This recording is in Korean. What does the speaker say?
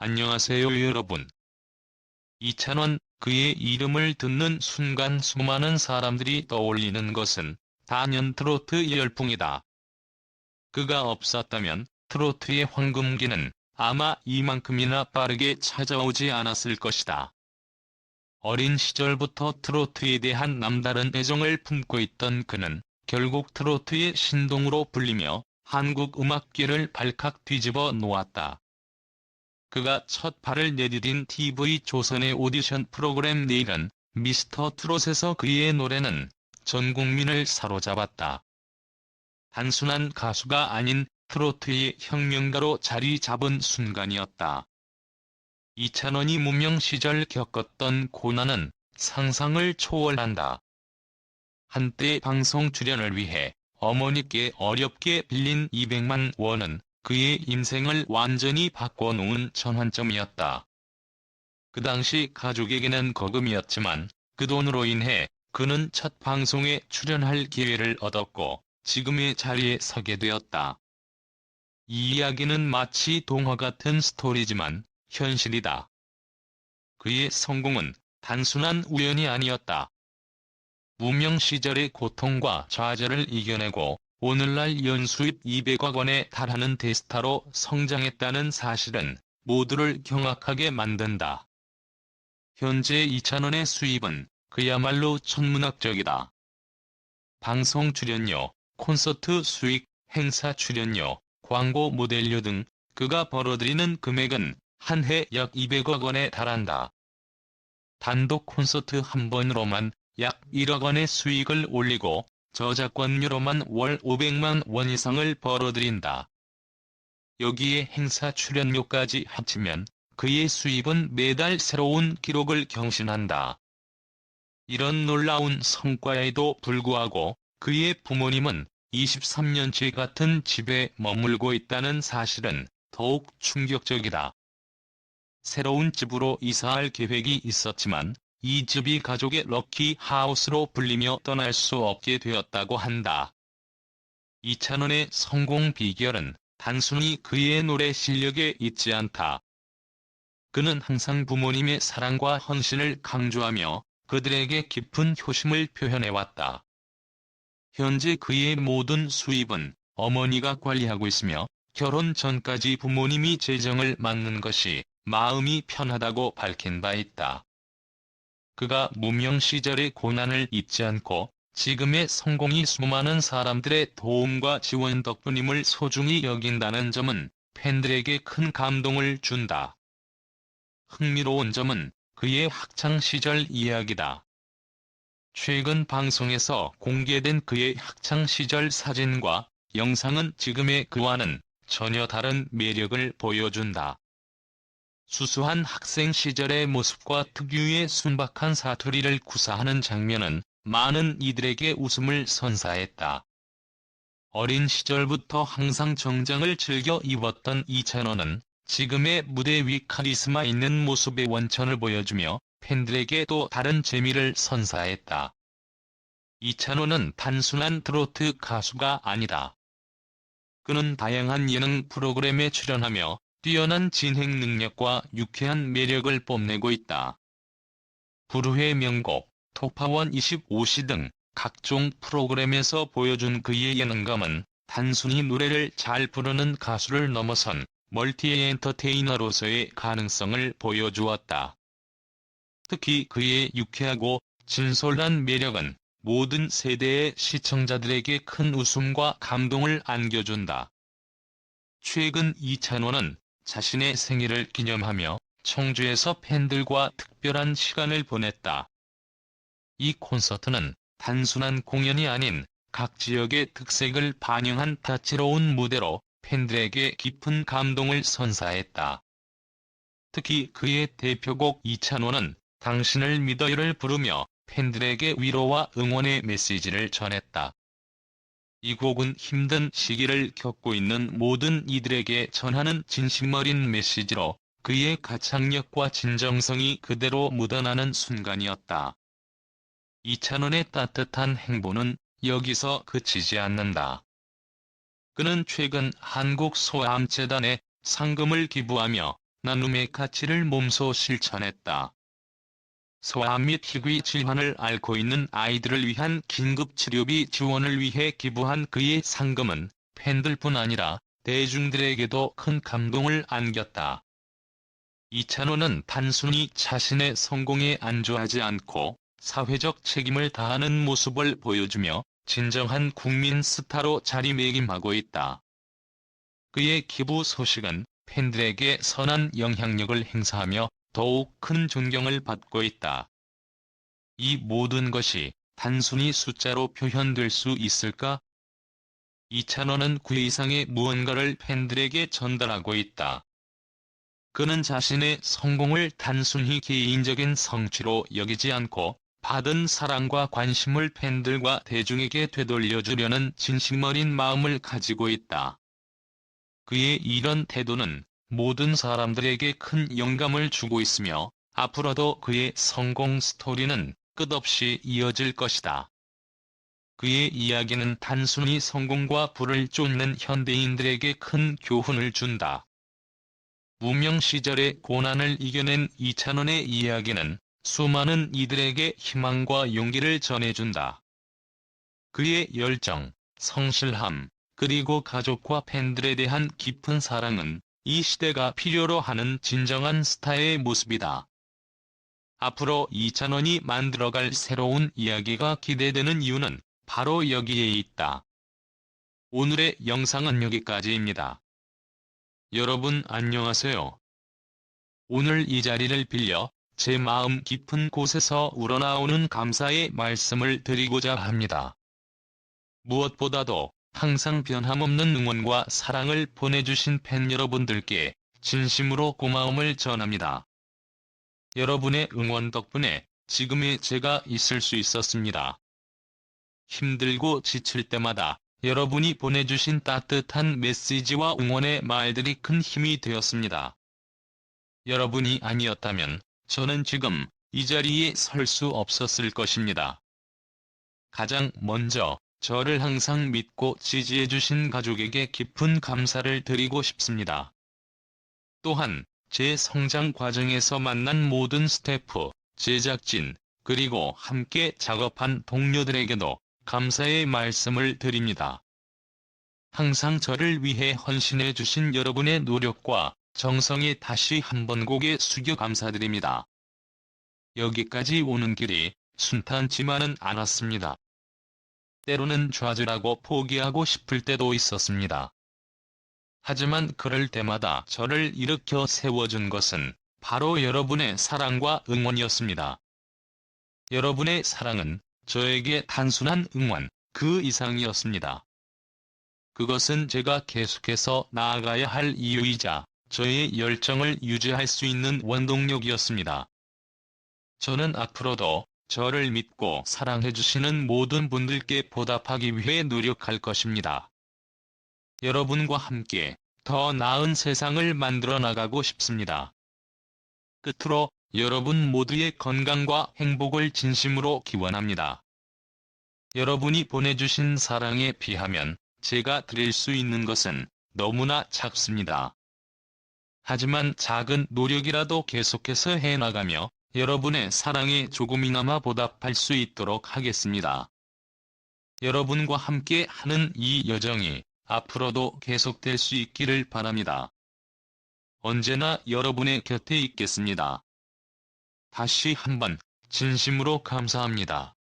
안녕하세요 여러분. 이찬원, 그의 이름을 듣는 순간 수많은 사람들이 떠올리는 것은 단연 트로트 열풍이다. 그가 없었다면 트로트의 황금기는 아마 이만큼이나 빠르게 찾아오지 않았을 것이다. 어린 시절부터 트로트에 대한 남다른 애정을 품고 있던 그는 결국 트로트의 신동으로 불리며 한국 음악계를 발칵 뒤집어 놓았다. 그가 첫 발을 내디딘 TV 조선의 오디션 프로그램 내일은 미스터 트롯에서 그의 노래는 전 국민을 사로잡았다. 단순한 가수가 아닌 트로트의 혁명가로 자리 잡은 순간이었다. 이찬원이 무명 시절 겪었던 고난은 상상을 초월한다. 한때 방송 출연을 위해 어머니께 어렵게 빌린 200만 원은 그의 인생을 완전히 바꿔놓은 전환점이었다. 그 당시 가족에게는 거금이었지만 그 돈으로 인해 그는 첫 방송에 출연할 기회를 얻었고 지금의 자리에 서게 되었다. 이 이야기는 마치 동화 같은 스토리지만 현실이다. 그의 성공은 단순한 우연이 아니었다. 무명 시절의 고통과 좌절을 이겨내고 오늘날 연수입 200억 원에 달하는 대스타로 성장했다는 사실은 모두를 경악하게 만든다. 현재 이찬원의 수입은 그야말로 천문학적이다. 방송 출연료, 콘서트 수익, 행사 출연료, 광고 모델료 등 그가 벌어들이는 금액은 한 해 약 200억 원에 달한다. 단독 콘서트 한 번으로만 약 1억 원의 수익을 올리고 저작권료로만 월 500만 원 이상을 벌어들인다. 여기에 행사 출연료까지 합치면 그의 수입은 매달 새로운 기록을 경신한다. 이런 놀라운 성과에도 불구하고 그의 부모님은 23년째 같은 집에 머물고 있다는 사실은 더욱 충격적이다. 새로운 집으로 이사할 계획이 있었지만 이 집이 가족의 럭키 하우스로 불리며 떠날 수 없게 되었다고 한다. 이찬원의 성공 비결은 단순히 그의 노래 실력에 있지 않다. 그는 항상 부모님의 사랑과 헌신을 강조하며 그들에게 깊은 효심을 표현해왔다. 현재 그의 모든 수입은 어머니가 관리하고 있으며 결혼 전까지 부모님이 재정을 맡는 것이 마음이 편하다고 밝힌 바 있다. 그가 무명 시절의 고난을 잊지 않고 지금의 성공이 수많은 사람들의 도움과 지원 덕분임을 소중히 여긴다는 점은 팬들에게 큰 감동을 준다. 흥미로운 점은 그의 학창 시절 이야기다. 최근 방송에서 공개된 그의 학창 시절 사진과 영상은 지금의 그와는 전혀 다른 매력을 보여준다. 수수한 학생 시절의 모습과 특유의 순박한 사투리를 구사하는 장면은 많은 이들에게 웃음을 선사했다. 어린 시절부터 항상 정장을 즐겨 입었던 이찬원은 지금의 무대 위 카리스마 있는 모습의 원천을 보여주며 팬들에게 또 다른 재미를 선사했다. 이찬원은 단순한 트로트 가수가 아니다. 그는 다양한 예능 프로그램에 출연하며 뛰어난 진행 능력과 유쾌한 매력을 뽐내고 있다. 불후의 명곡, 토파원 25시 등 각종 프로그램에서 보여준 그의 예능감은 단순히 노래를 잘 부르는 가수를 넘어선 멀티 엔터테이너로서의 가능성을 보여주었다. 특히 그의 유쾌하고 진솔한 매력은 모든 세대의 시청자들에게 큰 웃음과 감동을 안겨준다. 최근 이찬원은 자신의 생일을 기념하며 청주에서 팬들과 특별한 시간을 보냈다. 이 콘서트는 단순한 공연이 아닌 각 지역의 특색을 반영한 다채로운 무대로 팬들에게 깊은 감동을 선사했다. 특히 그의 대표곡 이찬원은 당신을 믿어요를 부르며 팬들에게 위로와 응원의 메시지를 전했다. 이 곡은 힘든 시기를 겪고 있는 모든 이들에게 전하는 진심 어린 메시지로 그의 가창력과 진정성이 그대로 묻어나는 순간이었다. 이찬원의 따뜻한 행보는 여기서 그치지 않는다. 그는 최근 한국 소아암재단에 상금을 기부하며 나눔의 가치를 몸소 실천했다. 소아 및 희귀 질환을 앓고 있는 아이들을 위한 긴급 치료비 지원을 위해 기부한 그의 상금은 팬들뿐 아니라 대중들에게도 큰 감동을 안겼다. 이찬원은 단순히 자신의 성공에 안주하지 않고 사회적 책임을 다하는 모습을 보여주며 진정한 국민 스타로 자리매김하고 있다. 그의 기부 소식은 팬들에게 선한 영향력을 행사하며 더욱 큰 존경을 받고 있다. 이 모든 것이 단순히 숫자로 표현될 수 있을까? 이찬원은 그 이상의 무언가를 팬들에게 전달하고 있다. 그는 자신의 성공을 단순히 개인적인 성취로 여기지 않고 받은 사랑과 관심을 팬들과 대중에게 되돌려주려는 진심 어린 마음을 가지고 있다. 그의 이런 태도는 모든 사람들에게 큰 영감을 주고 있으며 앞으로도 그의 성공 스토리는 끝없이 이어질 것이다. 그의 이야기는 단순히 성공과 부를 쫓는 현대인들에게 큰 교훈을 준다. 무명 시절의 고난을 이겨낸 이찬원의 이야기는 수많은 이들에게 희망과 용기를 전해준다. 그의 열정, 성실함, 그리고 가족과 팬들에 대한 깊은 사랑은 이 시대가 필요로 하는 진정한 스타의 모습이다. 앞으로 이찬원이 만들어갈 새로운 이야기가 기대되는 이유는 바로 여기에 있다. 오늘의 영상은 여기까지입니다. 여러분 안녕하세요. 오늘 이 자리를 빌려 제 마음 깊은 곳에서 우러나오는 감사의 말씀을 드리고자 합니다. 무엇보다도 항상 변함없는 응원과 사랑을 보내주신 팬 여러분들께 진심으로 고마움을 전합니다. 여러분의 응원 덕분에 지금의 제가 있을 수 있었습니다. 힘들고 지칠 때마다 여러분이 보내주신 따뜻한 메시지와 응원의 말들이 큰 힘이 되었습니다. 여러분이 아니었다면 저는 지금 이 자리에 설 수 없었을 것입니다. 가장 먼저 저를 항상 믿고 지지해주신 가족에게 깊은 감사를 드리고 싶습니다. 또한 제 성장 과정에서 만난 모든 스태프, 제작진, 그리고 함께 작업한 동료들에게도 감사의 말씀을 드립니다. 항상 저를 위해 헌신해 주신 여러분의 노력과 정성에 다시 한번 고개 숙여 감사드립니다. 여기까지 오는 길이 순탄치만은 않았습니다. 때로는 좌절하고 포기하고 싶을 때도 있었습니다. 하지만 그럴 때마다 저를 일으켜 세워준 것은 바로 여러분의 사랑과 응원이었습니다. 여러분의 사랑은 저에게 단순한 응원, 그 이상이었습니다. 그것은 제가 계속해서 나아가야 할 이유이자 저의 열정을 유지할 수 있는 원동력이었습니다. 저는 앞으로도 저를 믿고 사랑해주시는 모든 분들께 보답하기 위해 노력할 것입니다. 여러분과 함께 더 나은 세상을 만들어 나가고 싶습니다. 끝으로 여러분 모두의 건강과 행복을 진심으로 기원합니다. 여러분이 보내주신 사랑에 비하면 제가 드릴 수 있는 것은 너무나 작습니다. 하지만 작은 노력이라도 계속해서 해나가며 여러분의 사랑에 조금이나마 보답할 수 있도록 하겠습니다. 여러분과 함께 하는 이 여정이 앞으로도 계속될 수 있기를 바랍니다. 언제나 여러분의 곁에 있겠습니다. 다시 한번 진심으로 감사합니다.